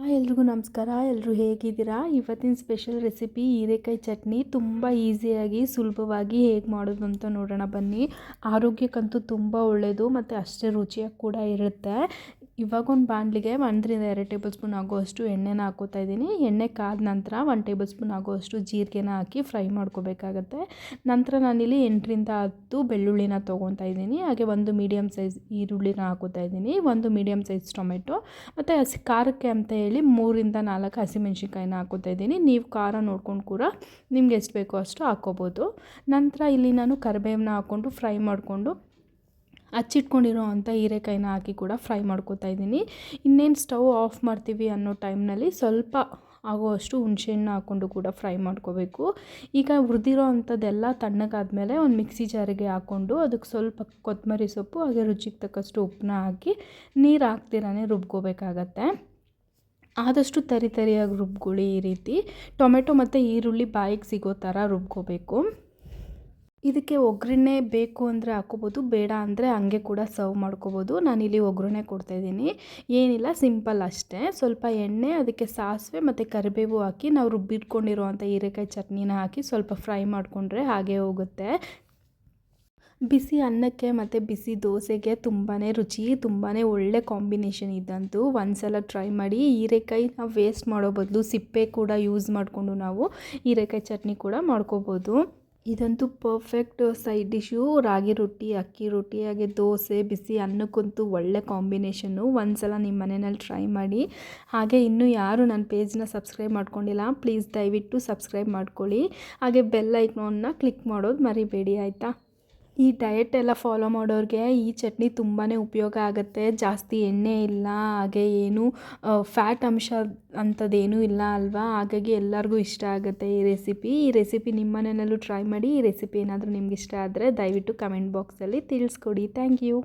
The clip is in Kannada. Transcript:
ಹಾಯ್ ಎಲ್ರಿಗೂ ನಮಸ್ಕಾರ. ಎಲ್ಲರೂ ಹೇಗಿದ್ದೀರಾ? ಇವತ್ತಿನ ಸ್ಪೆಷಲ್ ರೆಸಿಪಿ ಹೀರೆಕಾಯಿ ಚಟ್ನಿ ತುಂಬ ಈಸಿಯಾಗಿ ಸುಲಭವಾಗಿ ಹೇಗೆ ಮಾಡೋದು ಅಂತ ನೋಡೋಣ ಬನ್ನಿ. ಆರೋಗ್ಯಕ್ಕಂತೂ ತುಂಬ ಒಳ್ಳೆಯದು ಮತ್ತು ಅಷ್ಟೇ ರುಚಿಯಾಗಿ ಕೂಡ ಇರುತ್ತೆ. ಇವಾಗ ಒಂದು ಬಾಣಲಿಗೆ ಒಂದರಿಂದ ಎರಡು ಟೇಬಲ್ ಸ್ಪೂನ್ ಆಗುವಷ್ಟು ಎಣ್ಣೆನ ಹಾಕೋತಾ ಇದ್ದೀನಿ. ಎಣ್ಣೆ ಕಾದ ನಂತರ ಒಂದು ಟೇಬಲ್ ಸ್ಪೂನ್ ಆಗುವಷ್ಟು ಜೀರಿಗೆನ ಹಾಕಿ ಫ್ರೈ ಮಾಡ್ಕೋಬೇಕಾಗತ್ತೆ. ನಂತರ ನಾನಿಲ್ಲಿ ಎಂಟರಿಂದ ಹತ್ತು ಬೆಳ್ಳುಳ್ಳಿನ ತೊಗೊತಾ ಇದ್ದೀನಿ. ಹಾಗೆ ಒಂದು ಮೀಡಿಯಮ್ ಸೈಜ್ ಈರುಳ್ಳಿನ ಹಾಕೋತಾ ಇದ್ದೀನಿ. ಒಂದು ಮೀಡಿಯಮ್ ಸೈಜ್ ಟೊಮೆಟೊ ಮತ್ತು ಹಸಿ ಖಾರಕ್ಕೆ ಅಂತ ಹೇಳಿ ಮೂರಿಂದ ನಾಲ್ಕು ಹಸಿಮೆಣ್ಸಿನ್ಕಾಯಿನ ಹಾಕೋತಾ ಇದ್ದೀನಿ. ನೀವು ಖಾರ ನೋಡ್ಕೊಂಡು ಕೂಡ ನಿಮ್ಗೆ ಎಷ್ಟು ಬೇಕೋ ಅಷ್ಟು ಹಾಕ್ಕೋಬೋದು ನಂತರ ಇಲ್ಲಿ ನಾನು ಕರಿಬೇವನ್ನ ಹಾಕ್ಕೊಂಡು ಫ್ರೈ ಮಾಡಿಕೊಂಡು ಹಚ್ಚಿಟ್ಕೊಂಡಿರೋ ಅಂಥ ಹೀರೆಕಾಯಿನ ಹಾಕಿ ಕೂಡ ಫ್ರೈ ಮಾಡ್ಕೋತಾ ಇದ್ದೀನಿ. ಇನ್ನೇನು ಸ್ಟವ್ ಆಫ್ ಮಾಡ್ತೀವಿ ಅನ್ನೋ ಟೈಮ್ನಲ್ಲಿ ಸ್ವಲ್ಪ ಆಗೋವಷ್ಟು ಹುಣಸೆಹಣ್ಣು ಹಾಕ್ಕೊಂಡು ಕೂಡ ಫ್ರೈ ಮಾಡ್ಕೋಬೇಕು. ಈಗ ಹುರಿದಿರೋ ಅಂಥದ್ದೆಲ್ಲ ತಣ್ಣಗಾದಮೇಲೆ ಒಂದು ಮಿಕ್ಸಿ ಜಾರಿಗೆ ಹಾಕ್ಕೊಂಡು ಅದಕ್ಕೆ ಸ್ವಲ್ಪ ಕೊತ್ತಂಬರಿ ಸೊಪ್ಪು, ಹಾಗೆ ರುಚಿಗೆ ತಕ್ಕಷ್ಟು ಉಪ್ಪನ್ನ ಹಾಕಿ ನೀರು ಹಾಕ್ತಿರಾನೇ ರುಬ್ಕೋಬೇಕಾಗತ್ತೆ. ಆದಷ್ಟು ತರಿ ತರಿಯಾಗಿ ರುಬ್ಕೊಳ್ಳಿ ಈ ರೀತಿ. ಟೊಮೆಟೊ ಮತ್ತು ಈರುಳ್ಳಿ ಬಾಯಿಗೆ ಸಿಗೋ ಥರ ರುಬ್ಕೋಬೇಕು. ಇದಕ್ಕೆ ಒಗ್ಗರಣೆ ಬೇಕು ಅಂದರೆ ಹಾಕೋಬೋದು ಬೇಡ ಅಂದರೆ ಹಂಗೆ ಕೂಡ ಸರ್ವ್ ಮಾಡ್ಕೋಬೋದು. ನಾನಿಲ್ಲಿ ಒಗ್ಗರಣೆ ಕೊಡ್ತಾಯಿದ್ದೀನಿ ಏನಿಲ್ಲ ಸಿಂಪಲ್ ಅಷ್ಟೇ. ಸ್ವಲ್ಪ ಎಣ್ಣೆ, ಅದಕ್ಕೆ ಸಾಸಿವೆ ಮತ್ತು ಕರಿಬೇವು ಹಾಕಿ ನಾವು ರುಬ್ಬಿಟ್ಕೊಂಡಿರುವಂಥ ಹೀರೆಕಾಯಿ ಚಟ್ನಿನ ಹಾಕಿ ಸ್ವಲ್ಪ ಫ್ರೈ ಮಾಡಿಕೊಂಡ್ರೆ ಹಾಗೆ ಹೋಗುತ್ತೆ. ಬಿಸಿ ಅನ್ನಕ್ಕೆ ಮತ್ತು ಬಿಸಿ ದೋಸೆಗೆ ತುಂಬಾ ರುಚಿ ತುಂಬಾ ಒಳ್ಳೆ ಕಾಂಬಿನೇಷನ್ ಇದ್ದಂತೂ ಒಂದ್ಸಲ ಟ್ರೈ ಮಾಡಿ. ಹೀರೆಕಾಯಿ ನಾವು ವೇಸ್ಟ್ ಮಾಡೋ ಬದಲು ಸಿಪ್ಪೆ ಕೂಡ ಯೂಸ್ ಮಾಡಿಕೊಂಡು ನಾವು ಹೀರೆಕಾಯಿ ಚಟ್ನಿ ಕೂಡ ಮಾಡ್ಕೋಬೋದು. ಇದಂತೂ ಪರ್ಫೆಕ್ಟ್ ಸೈಡ್ ಡಿಶ್ಶು ರಾಗಿ ರೊಟ್ಟಿ, ಅಕ್ಕಿ ರೊಟ್ಟಿ, ಹಾಗೆ ದೋಸೆ, ಬಿಸಿ ಅನ್ನಕ್ಕಂತೂ ಒಳ್ಳೆ ಕಾಂಬಿನೇಷನ್ನು ಒಂದು ಸಲ ನಿಮ್ಮ ಮನೆಯಲ್ಲಿ ಟ್ರೈ ಮಾಡಿ. ಹಾಗೆ ಇನ್ನೂ ಯಾರು ನನ್ನ ಪೇಜ್ನ ಸಬ್ಸ್ಕ್ರೈಬ್ ಮಾಡ್ಕೊಂಡಿಲ್ಲ ಪ್ಲೀಸ್ ದಯವಿಟ್ಟು ಸಬ್ಸ್ಕ್ರೈಬ್ ಮಾಡ್ಕೊಳ್ಳಿ. ಹಾಗೆ ಬೆಲ್ ಐಕ್ನೋನ್ನ ಕ್ಲಿಕ್ ಮಾಡೋದು ಮರಿಬೇಡಿ, ಆಯಿತಾ? ಈ ಡಯಟ್ ಎಲ್ಲ ಫಾಲೋ ಮಾಡೋರಿಗೆ ಈ ಚಟ್ನಿ ತುಂಬಾ ಉಪಯೋಗ ಆಗುತ್ತೆ. ಜಾಸ್ತಿ ಎಣ್ಣೆ ಇಲ್ಲ, ಹಾಗೆ ಏನು ಫ್ಯಾಟ್ ಅಂಶ ಅಂಥದ್ದೇನೂ ಇಲ್ಲ ಅಲ್ವಾ? ಹಾಗಾಗಿ ಎಲ್ಲರಿಗೂ ಇಷ್ಟ ಆಗುತ್ತೆ ಈ ರೆಸಿಪಿ ಈ ರೆಸಿಪಿ ನಿಮ್ಮ ಮನೆಯಲ್ಲೂ ಟ್ರೈ ಮಾಡಿ, ಈ ರೆಸಿಪಿ ಏನಾದರೂ ನಿಮ್ಗೆ ಇಷ್ಟ ಆದರೆ ದಯವಿಟ್ಟು ಕಮೆಂಟ್ ಬಾಕ್ಸಲ್ಲಿ ತಿಳಿಸ್ಕೊಡಿ. Thank you